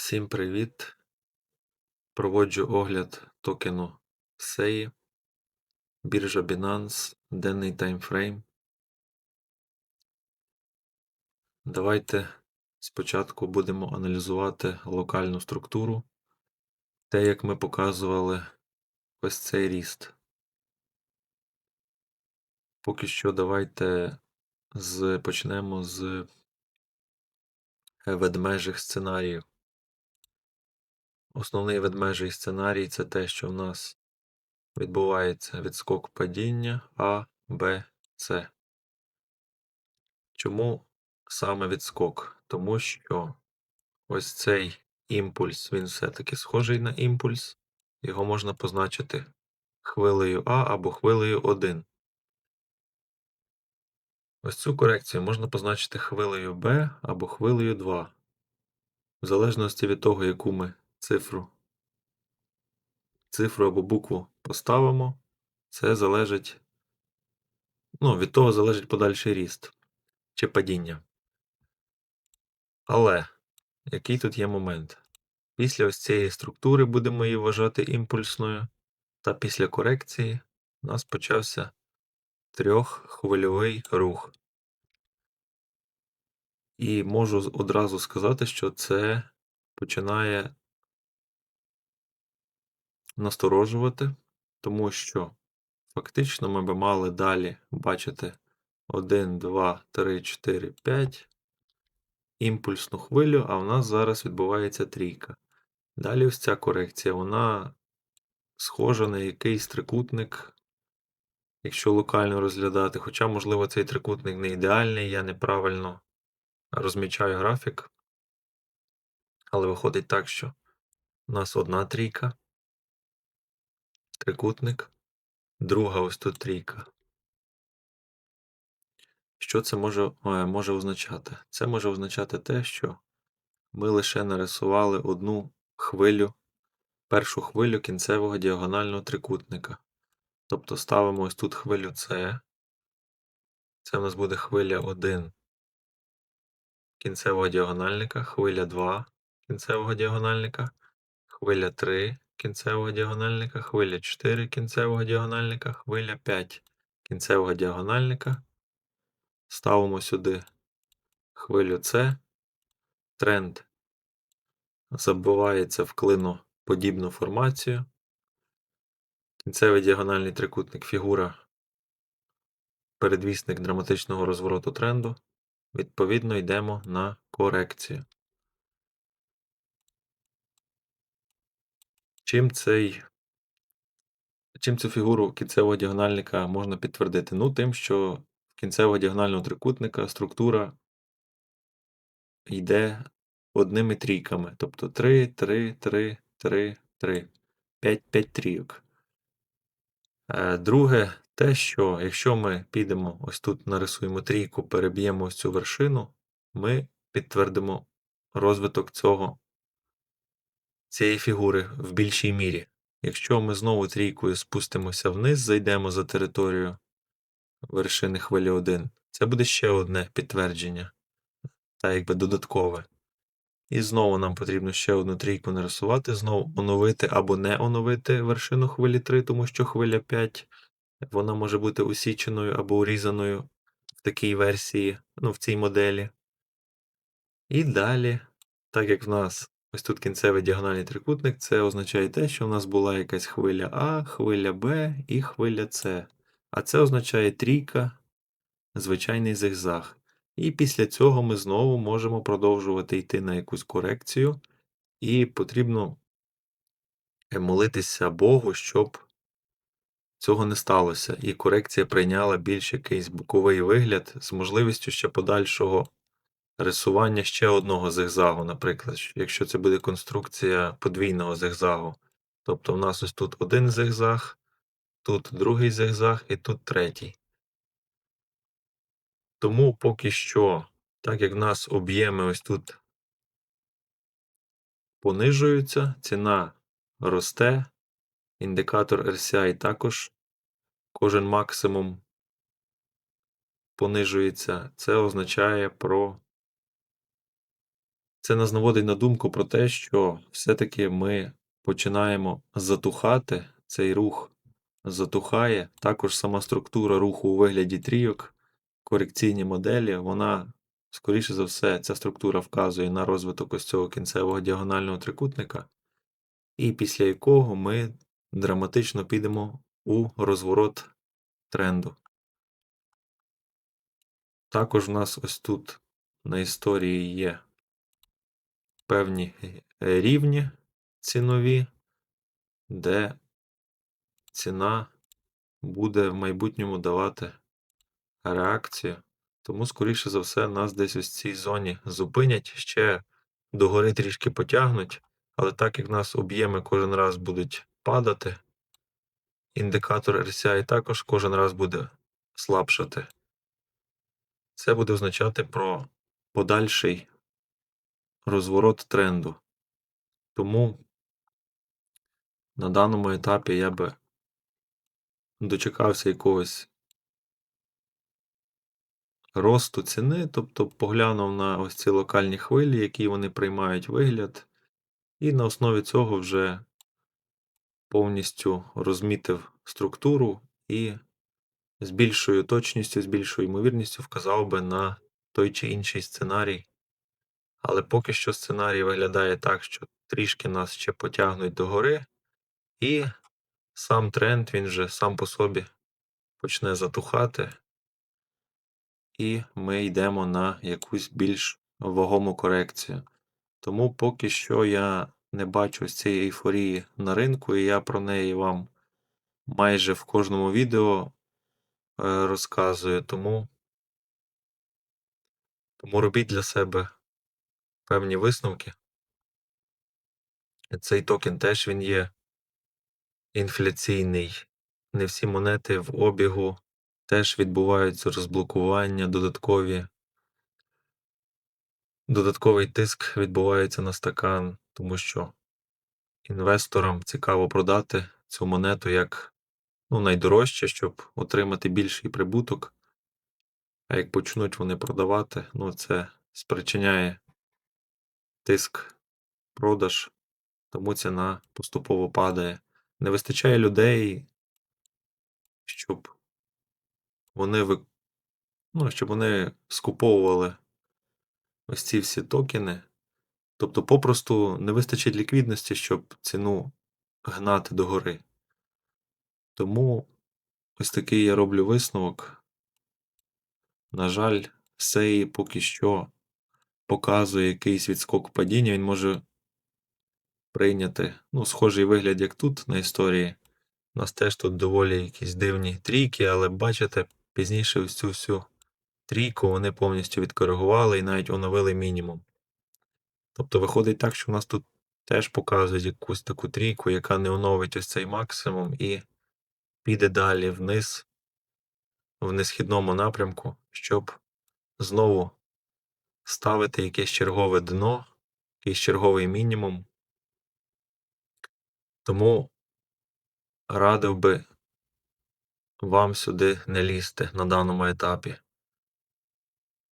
Всім привіт! Проводжу огляд токену SEI, біржа Binance, денний таймфрейм. Давайте спочатку будемо аналізувати локальну структуру, те, як ми показували ось цей ріст. Поки що давайте з, почнемо з ведмежих сценаріїв. Основний ведмежий сценарій це те, що в нас відбувається відскок падіння А, Б, С. Чому саме відскок? Тому що ось цей імпульс, він все-таки схожий на імпульс, його можна позначити хвилею А або хвилею 1. Ось цю корекцію можна позначити хвилею Б або хвилею 2, в залежності від того, яку ми цифру цифру або букву поставимо, це залежить, ну, від того залежить подальший ріст чи падіння. Але який тут є момент? Після ось цієї структури будемо її вважати імпульсною, та після корекції у нас почався трьоххвильовий рух. І можу одразу сказати, що це починає насторожувати, тому що фактично ми би мали далі бачити 1, 2, 3, 4, 5 імпульсну хвилю, а в нас зараз відбувається трійка. Далі ось ця корекція, вона схожа на якийсь трикутник, якщо локально розглядати. Хоча, можливо, цей трикутник не ідеальний, я неправильно розмічаю графік. Але виходить так, що у нас одна трійка, трикутник, друга ось тут трійка. Що це може, е, може означати? Це може означати те, що ми лише нарисували одну хвилю, першу хвилю кінцевого діагонального трикутника. Тобто ставимо ось тут хвилю С. Це в нас буде хвиля 1 кінцевого діагональника, хвиля 2 кінцевого діагональника, хвиля 3 кінцевого діагональника, хвиля 4 кінцевого діагональника, хвиля 5 кінцевого діагональника. Ставимо сюди хвилю С. Тренд забивається в клиноподібну формацію. Кінцевий діагональний трикутник фігура передвісник драматичного розвороту тренду. Відповідно, йдемо на корекцію. Чим цей, чим цю фігуру кінцевого діагональника можна підтвердити? Ну, тим, що в кінцевого діагонального трикутника структура йде одними трійками. Тобто 3, 3, 3, 3, 3, 5, 5 трійок. Е, друге, те, що якщо ми підемо ось тут нарисуємо трійку, переб'ємо ось цю вершину, ми підтвердимо розвиток цього, цієї фігури в більшій мірі. Якщо ми знову трійкою спустимося вниз, зайдемо за територію вершини хвилі 1, це буде ще одне підтвердження, та якби додаткове. І знову нам потрібно ще одну трійку нарисувати, знову оновити або не оновити вершину хвилі 3, тому що хвиля 5 вона може бути усіченою або урізаною в такій версії, ну, в цій моделі. І далі, так як в нас ось тут кінцевий діагональний трикутник, це означає те, що в нас була якась хвиля А, хвиля Б і хвиля С. А це означає трійка, звичайний зигзаг. І після цього ми знову можемо продовжувати йти на якусь корекцію, і потрібно молитися Богу, щоб цього не сталося, і корекція прийняла більш якийсь боковий вигляд з можливістю ще подальшого рисування ще одного зигзагу, наприклад, якщо це буде конструкція подвійного зигзагу. Тобто в нас ось тут один зигзаг, тут другий зигзаг і тут третій. Тому поки що, так як в нас об'єми ось тут понижуються, ціна росте, індикатор RCI також кожен максимум понижується, це означає про Це нас наводить на думку про те, що все-таки ми починаємо затухати, цей рух затухає. Також сама структура руху у вигляді трійок, корекційні моделі, вона, скоріше за все, ця структура вказує на розвиток ось цього кінцевого діагонального трикутника, і після якого ми драматично підемо у розворот тренду. Також у нас ось тут на історії є певні е, рівні цінові, де ціна буде в майбутньому давати реакцію. Тому, скоріше за все, нас десь ось в цій зоні зупинять, ще догори трішки потягнуть, але так як нас об'єми кожен раз будуть падати, індикатор RSI також кожен раз буде слабшати. Це буде означати про подальший розворот тренду. Тому на даному етапі я би дочекався якогось росту ціни, тобто поглянув на ось ці локальні хвилі, які вони приймають вигляд, і на основі цього вже повністю розмітив структуру і з більшою точністю, з більшою ймовірністю вказав би на той чи інший сценарій. Але поки що сценарій виглядає так, що трішки нас ще потягнуть догори, і сам тренд він вже сам по собі почне затухати, і ми йдемо на якусь більш вагому корекцію. Тому поки що я не бачу ось цієї ейфорії на ринку, і я про неї вам майже в кожному відео е, розказую. Тому, тому робіть для себе певні висновки. Цей токен теж він є інфляційний. Не всі монети в обігу теж відбуваються розблокування, додаткові. Додатковий тиск відбувається на стакан, тому що інвесторам цікаво продати цю монету як ну, найдорожче, щоб отримати більший прибуток. А як почнуть вони продавати, ну це спричиняє тиск продаж, тому ціна поступово падає. Не вистачає людей, щоб вони ну, щоб вони скуповували ось ці всі токени. Тобто, попросту не вистачить ліквідності, щоб ціну гнати догори. Тому ось такий я роблю висновок. На жаль, сей поки що показує якийсь відскок падіння, він може прийняти ну, схожий вигляд, як тут на історії. У нас теж тут доволі якісь дивні трійки, але бачите, пізніше ось цю всю трійку вони повністю відкоригували і навіть оновили мінімум. Тобто виходить так, що в нас тут теж показують якусь таку трійку, яка не оновить ось цей максимум і піде далі вниз, в несхідному напрямку, щоб знову ставити якесь чергове дно, якийсь черговий мінімум. Тому радив би вам сюди не лізти на даному етапі.